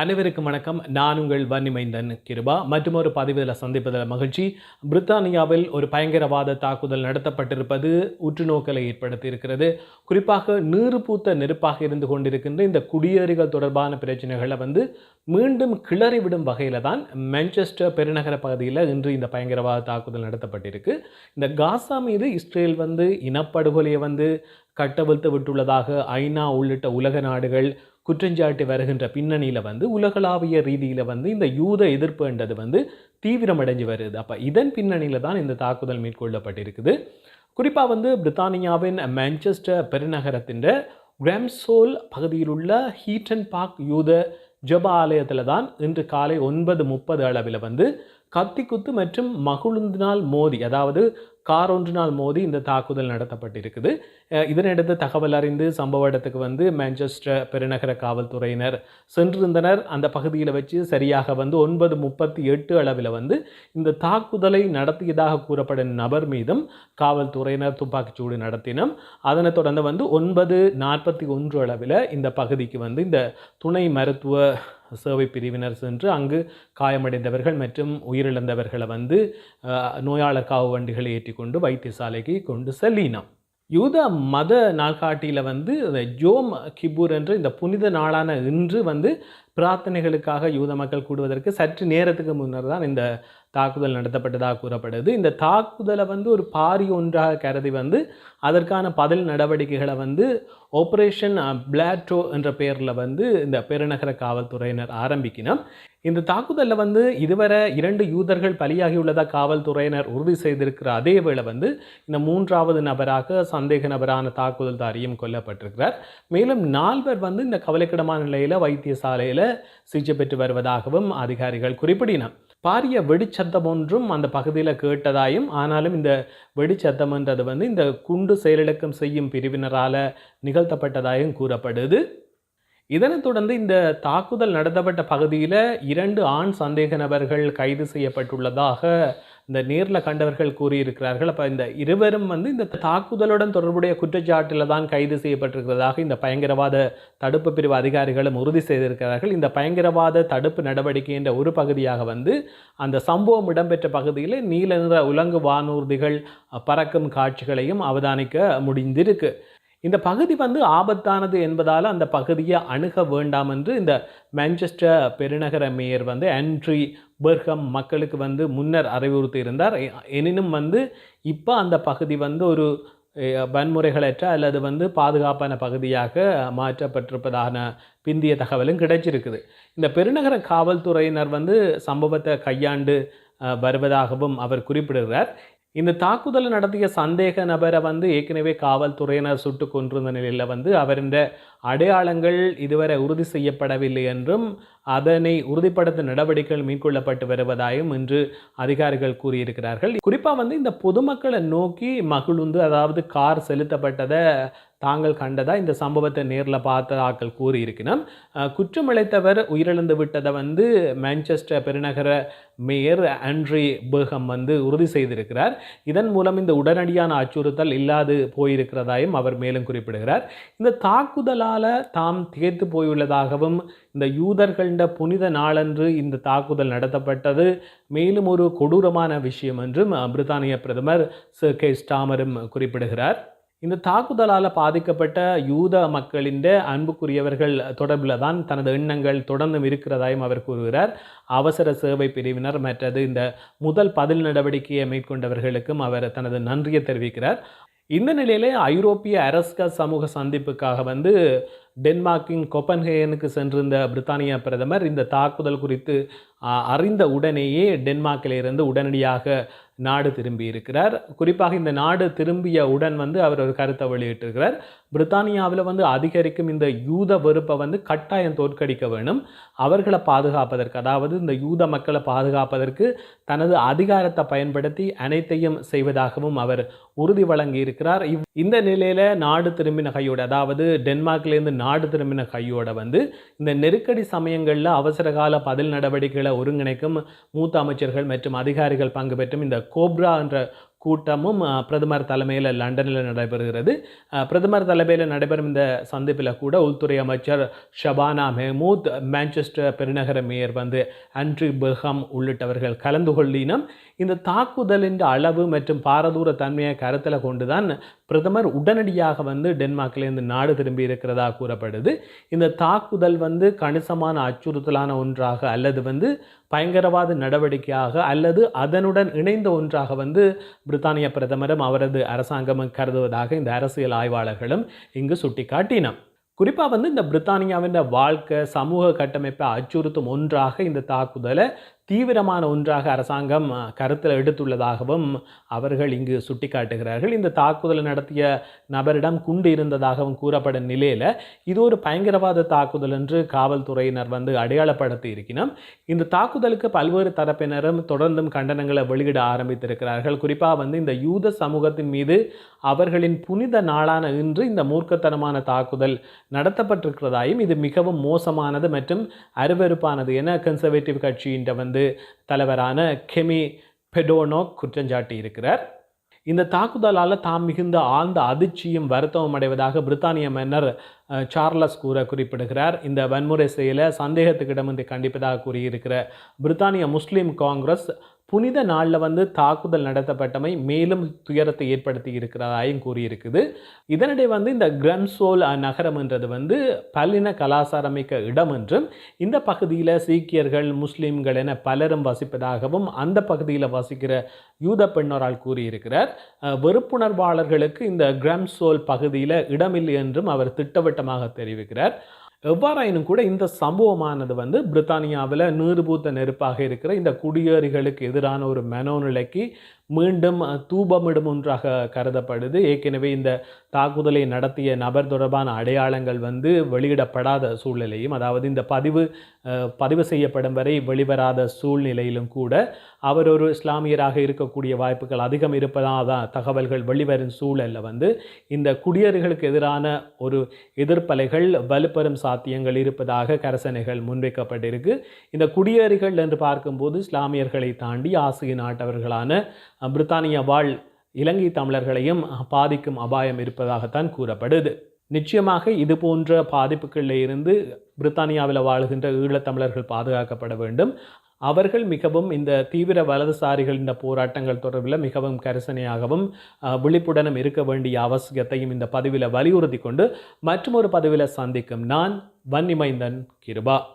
அனைவருக்கும் வணக்கம். நான் உங்கள் வன்னிமைந்தன் கிருபா. மற்றொரு பதிவில் சந்திப்பதில் மகிழ்ச்சி. பிரித்தானியாவில் ஒரு பயங்கரவாத தாக்குதல் நடத்தப்பட்டிருப்பது உற்றுநோக்கலை ஏற்படுத்தியிருக்கிறது. குறிப்பாக நீறு பூத்த நெருப்பாக இருந்து கொண்டிருக்கின்ற இந்த குடியேறிகள் தொடர்பான பிரச்சனைகளை வந்து மீண்டும் கிளறி விடும் வகையில் தான் மான்செஸ்டர் பெருநகர பகுதியில் இன்று இந்த பயங்கரவாத தாக்குதல் நடத்தப்பட்டிருக்கு. இந்த காசா மீது இஸ்ரேல் வந்து இனப்படுகொலையை வந்து கட்டவிழ்த்து விட்டுள்ளதாக ஐநா உள்ளிட்ட உலக நாடுகள் குற்றஞ்சாட்டி வருகின்ற பின்னணியில் வந்து உலகளாவிய ரீதியில் வந்து இந்த யூத எதிர்ப்புன்றது வந்து தீவிரமடைஞ்சு வருது. அப்போ இதன் பின்னணியில் தான் இந்த தாக்குதல் மேற்கொள்ளப்பட்டிருக்குது. குறிப்பாக வந்து பிரித்தானியாவின் மான்செஸ்டர் பெருநகரத்தின் கிராம்சோல் பகுதியில் உள்ள ஹீட்டன் பார்க் யூத ஜப ஆலயத்தில் தான் இன்று காலை ஒன்பது முப்பது அளவில் வந்து கத்தி குத்து மற்றும் மகுழுந்தினால் மோதி அதாவது கார் ஒன்றினால் மோதி இந்த தாக்குதல் நடத்தப்பட்டிருக்குது. இதனையடுத்து தகவல் அறிந்து சம்பவ இடத்துக்கு வந்து மான்செஸ்டர் பெருநகர காவல்துறையினர் சென்றிருந்தனர். அந்த பகுதியில் வச்சு சரியாக வந்து ஒன்பது முப்பத்தி எட்டு அளவில் வந்து இந்த தாக்குதலை நடத்தியதாக கூறப்படும் நபர் மீதும் காவல்துறையினர் துப்பாக்கிச்சூடு நடத்தினோம் அதனைத் தொடர்ந்து வந்து ஒன்பது நாற்பத்தி ஒன்று அளவில் இந்த பகுதிக்கு வந்து இந்த துணை மருத்துவ சேவை பிரிவினர் சென்று அங்கு காயமடைந்தவர்கள் மற்றும் உயிரிழந்தவர்களை வந்து நோயாளர் காவு வண்டிகளை ஏற்றிக்கொண்டு வைத்தியசாலைக்கு கொண்டு செல்லினோம் யூத மத நாள்காட்டியில் வந்து ஜோம் கிபூர் என்ற இந்த புனித நாளான இன்று வந்து பிரார்த்தனைகளுக்காக யூத மக்கள் கூடுவதற்கு சற்று நேரத்துக்கு முன்னர் தான் இந்த தாக்குதல் நடத்தப்பட்டதாக கூறப்படுது. இந்த தாக்குதலை வந்து ஒரு பாரி ஒன்றாக கருதி வந்து அதற்கான பதில் நடவடிக்கைகளை வந்து ஆப்ரேஷன் பிளாட்டோ என்ற பெயரில் வந்து இந்த பெருநகர காவல்துறையினர் ஆரம்பிக்கணும் இந்த தாக்குதலில் வந்து இதுவரை இரண்டு யூதர்கள் பலியாகியுள்ளதாக காவல்துறையினர் உறுதி செய்திருக்கிற அதே வேளை வந்து இந்த மூன்றாவது நபராக சந்தேக நபரான தாக்குதல்தாரியும் கொல்லப்பட்டிருக்கிறார். மேலும் நால்வர் வந்து இந்த கவலைக்கிடமான நிலையில் வைத்தியசாலையில் சிகிச்சை பெற்று வருவதாகவும் அதிகாரிகள் குறிப்பிடினர். பாரிய வெடிச்சத்தம் ஒன்றும் அந்த பகுதியில் கேட்டதாயும் ஆனாலும் இந்த வெடிச்சத்தம்ன்றது வந்து இந்த குண்டு செயலிழக்கம் செய்யும் பிரிவினரால் நிகழ்த்தப்பட்டதாயும் கூறப்படுது. இதனைத் தொடர்ந்து இந்த தாக்குதல் நடத்தப்பட்ட பகுதியில் இரண்டு ஆண் சந்தேக நபர்கள் கைது செய்யப்பட்டுள்ளதாக இந்த நேரில் கண்டவர்கள் கூறியிருக்கிறார்கள். அப்போ இந்த இருவரும் வந்து இந்த தாக்குதலுடன் தொடர்புடைய குற்றச்சாட்டில் தான் கைது செய்யப்பட்டிருக்கிறதாக இந்த பயங்கரவாத தடுப்பு பிரிவு அதிகாரிகளும் உறுதி செய்திருக்கிறார்கள். இந்த பயங்கரவாத தடுப்பு நடவடிக்கை என்ற ஒரு பகுதியாக வந்து அந்த சம்பவம் இடம்பெற்ற பகுதியில் நீல நிற உலங்கு வானூர்திகள் பறக்கும் காட்சிகளையும் அவதானிக்க முடிந்திருக்கு. இந்த பகுதி வந்து ஆபத்தானது என்பதால் அந்த பகுதியை அணுக வேண்டாம் என்று இந்த மான்செஸ்டர் பெருநகர மேயர் வந்து ஆண்ட்ரி பெர்கம் மக்களுக்கு வந்து முன்னர் அறிவுறுத்தி இருந்தார் எனினும் வந்து இப்போ அந்த பகுதி வந்து ஒரு வன்முறைகளற்ற அல்லது வந்து பாதுகாப்பான பகுதியாக மாற்றப்பட்டிருப்பதான பிந்திய தகவலும் கிடைச்சிருக்குது. இந்த பெருநகர காவல்துறையினர் வந்து சம்பவத்தை கையாண்டு வருவதாகவும் அவர் குறிப்பிடுகிறார். இந்த தாக்குதல் நடத்திய சந்தேக நபரை வந்து ஏற்கனவே காவல்துறையினர் சுட்டு கொன்றிருந்த நிலையில் வந்து அவரின் அடையாளங்கள் இதுவரை உறுதி செய்யப்படவில்லை என்றும் அதனை உறுதிப்படுத்த நடவடிக்கைகள் மேற்கொள்ளப்பட்டு வருவதாயும் இன்று அதிகாரிகள் கூறியிருக்கிறார்கள். குறிப்பாக வந்து இந்த பொதுமக்களை நோக்கி மகிழுந்து அதாவது கார் செலுத்தப்பட்டதை தாங்கள் கண்டதா? இந்த சம்பவத்தை நேரில் பார்த்த ஆக்கள் கூறியிருக்கணும். குற்றமிழைத்தவர் உயிரிழந்து விட்டதை வந்து மான்செஸ்டர் பெருநகர மேயர் ஆண்ட்ரி பேகம் வந்து உறுதி செய்திருக்கிறார். இதன் மூலம் இந்த உடனடியான அச்சுறுத்தல் இல்லாது போயிருக்கிறதாயும் அவர் மேலும் குறிப்பிடுகிறார். இந்த தாக்குதலால் தாம் திகைத்து போயுள்ளதாகவும் இந்த யூதர்கள் கண்ட புனித நாளன்று இந்த தாக்குதல் நடத்தப்பட்டது. மேலும் ஒரு கொடூரமான விஷயம் என்றும் பிரித்தானிய பிரதமர் சர் கே ஸ்டாமரும் குறிப்பிடுகிறார். இந்த தாக்குதலால் பாதிக்கப்பட்ட யூத மக்களின் அன்புக்குரியவர்கள் தொடர்பில் தான் தனது எண்ணங்கள் தொடர்ந்தும் இருக்கிறதாயும் அவர் கூறுகிறார். அவசர சேவை பிரிவினர் மற்றது இந்த முதல் பதில் நடவடிக்கையை மேற்கொண்டவர்களுக்கும் அவர் தனது நன்றியை தெரிவிக்கிறார். இந்த நிலையிலே ஐரோப்பிய அரச சமூக சந்திப்புக்காக வந்து டென்மார்க்கின் கொப்பன்ஹேயனுக்கு சென்றிருந்த பிரித்தானிய பிரதமர் இந்த தாக்குதல் குறித்து அறிந்த உடனேயே டென்மார்க்கிலிருந்து உடனடியாக நாடு திரும்பி இருக்கிறார் குறிப்பாக இந்த நாடு திரும்பிய உடன் வந்து அவர் ஒரு கருத்தை வெளியிட்டிருக்கிறார். பிரித்தானியாவில் வந்து அதிகரிக்கும் இந்த யூத வெறுப்பை வந்து கட்டாயம் தோற்கடிக்க வேணும். அவர்களை பாதுகாப்பதற்கு அதாவது இந்த யூத மக்களை பாதுகாப்பதற்கு தனது அதிகாரத்தை பயன்படுத்தி அனைத்தையும் செய்வதாகவும் அவர் உறுதி வழங்கி இருக்கிறார் இவ் இந்த நிலையில் நாடு திரும்பின கையோடு அதாவது டென்மார்க்லேருந்து நாடு திரும்பின கையோட வந்து இந்த நெருக்கடி சமயங்களில் அவசரகால பதில் நடவடிக்கைகளை ஒருங்கிணைக்கும் மூத்த அமைச்சர்கள் மற்றும் அதிகாரிகள் பங்கு பெற்றும் இந்த கோப்ரா என்ற கூட்டமும் பிரதமர் தலைமையில் லண்டனில் நடைபெறுகிறது. பிரதமர் தலைமையில் நடைபெறும் இந்த சந்திப்பில் கூட உள்துறை அமைச்சர் ஷபானா மெஹமூத் மான்செஸ்டர் பெருநகர மேயர் வந்து அன்ட்ரி பெர்ஹாம் உள்ளிட்டவர்கள் கலந்து கொள்ளினம் இந்த தாக்குதலின் அளவு மற்றும் பாரதூர தன்மையை கருத்தில் கொண்டுதான் பிரதமர் உடனடியாக வந்து டென்மார்க்கிலிருந்து நாடு திரும்பி இருக்கிறதா கூறப்படுது. இந்த தாக்குதல் வந்து கணிசமான அச்சுறுத்தலான ஒன்றாக அல்லது வந்து பயங்கரவாத நடவடிக்கையாக அல்லது அதனுடன் இணைந்த ஒன்றாக வந்து பிரித்தானிய பிரதமரும் அவரது அரசாங்கமும் கருதுவதாக இந்த அரசியல் ஆய்வாளர்களும் இங்கு சுட்டிக்காட்டினோம் குறிப்பாக வந்து இந்த பிரித்தானியாவின் வாழ்க்கை சமூக கட்டமைப்பை அச்சுறுத்தும் ஒன்றாக இந்த தாக்குதலை தீவிரமான ஒன்றாக அரசாங்கம் கருத்தில் எடுத்துள்ளதாகவும் அவர்கள் இங்கு சுட்டிக்காட்டுகிறார்கள். இந்த தாக்குதலை நடத்திய நபரிடம் குண்டு இருந்ததாகவும் கூறப்படும் நிலையில் இது ஒரு பயங்கரவாத தாக்குதல் என்று காவல்துறையினர் வந்து அடையாளப்படுத்தி இருக்கணும் இந்த தாக்குதலுக்கு பல்வேறு தரப்பினரும் தொடர்ந்தும் கண்டனங்களை வெளியிட ஆரம்பித்திருக்கிறார்கள். குறிப்பாக வந்து இந்த யூத சமூகத்தின் மீது அவர்களின் புனித நாளான இன்று இந்த மூர்க்கத்தனமான தாக்குதல் நடத்தப்பட்டிருக்கிறதாயும் இது மிகவும் மோசமானது மற்றும் அருவறுப்பானது என கன்சர்வேட்டிவ் கட்சியின் வந்து தலைவரான கெமி பெடோனோ குற்றஞ்சாட்டி இருக்கிறார் இந்த தாக்குதலால் தாம் மிகுந்த ஆழ்ந்த அதிர்ச்சியும் வருத்தமும் அடைவதாக பிரித்தானிய மன்னர் சார்லஸ் கூற குறிப்பிடுகிறார். இந்த வன்முறை செயலை சந்தேகத்துக்கிடமின்றி கண்டிப்பதாக கூறியிருக்கிற பிரித்தானிய முஸ்லீம் காங்கிரஸ் புனித நாளில் வந்து தாக்குதல் நடத்தப்பட்டமை மேலும் துயரத்தை ஏற்படுத்தி இருக்கிறதாயும் கூறியிருக்குது. இதனிடையே வந்து இந்த கிரன்சோல் நகரம் என்றது வந்து பல்லின கலாச்சாரமிக்க இடம் என்றும் இந்த பகுதியில் சீக்கியர்கள் முஸ்லீம்கள் என பலரும் வசிப்பதாகவும் அந்த பகுதியில் வசிக்கிற யூத பெண்ணோரால் கூறியிருக்கிறார். வெறுப்புணர்வாளர்களுக்கு இந்த கிரம்சோல் பகுதியில் இடமில்லை என்றும் அவர் திட்டவட்டமாக தெரிவிக்கிறார். எவ்வாறாயினும் கூட இந்த சம்பவமானது வந்து பிரித்தானியாவில் நீர்பூத்த நெருப்பாக இருக்கிற இந்த குடியேறிகளுக்கு எதிரான ஒரு மனோநிலைக்கு மீண்டும் தூபமிடும் ஒன்றாக கருதப்படுது. ஏற்கனவே இந்த தாக்குதலை நடத்திய நபர் தொடர்பான அடையாளங்கள் வந்து வெளியிடப்படாத சூழ்நிலையும் அதாவது இந்த பதிவு பதிவு செய்யப்படும் வரை வெளிவராத சூழ்நிலையிலும் கூட அவர் ஒரு இஸ்லாமியராக இருக்கக்கூடிய வாய்ப்புகள் அதிகம் இருப்பதாக தகவல்கள் வெளிவரும் சூழலில் வந்து இந்த குடியர்களுக்கு எதிரான ஒரு எதிர்ப்பலைகள் வலுப்பெறும் சாத்தியங்கள் இருப்பதாக கரசனைகள் முன்வைக்கப்பட்டிருக்கு. இந்த குடியேறிகள் என்று பார்க்கும்போது இஸ்லாமியர்களை தாண்டி ஆசிய நாட்டவர்களான பிரித்தானிய வாழ் இலங்கை தமிழர்களையும் பாதிக்கும் அபாயம் இருப்பதாகத்தான் கூறப்படுது. நிச்சயமாக இது போன்ற பாதிப்புகளில் இருந்து பிரித்தானியாவில் வாழுகின்ற ஈழத்தமிழர்கள் பாதுகாக்கப்பட வேண்டும். அவர்கள் மிகவும் இந்த தீவிர வலதுசாரிகள் இந்த போராட்டங்கள் தொடர்பில் மிகவும் கரிசனையாகவும் விழிப்புடனும் இருக்க வேண்டிய அவசியத்தையும் இந்த பதிவில் வலியுறுத்தி கொண்டு மற்றொரு பதிவில் சந்திக்கும் நான் வன்னிமைந்தன் கிருபா.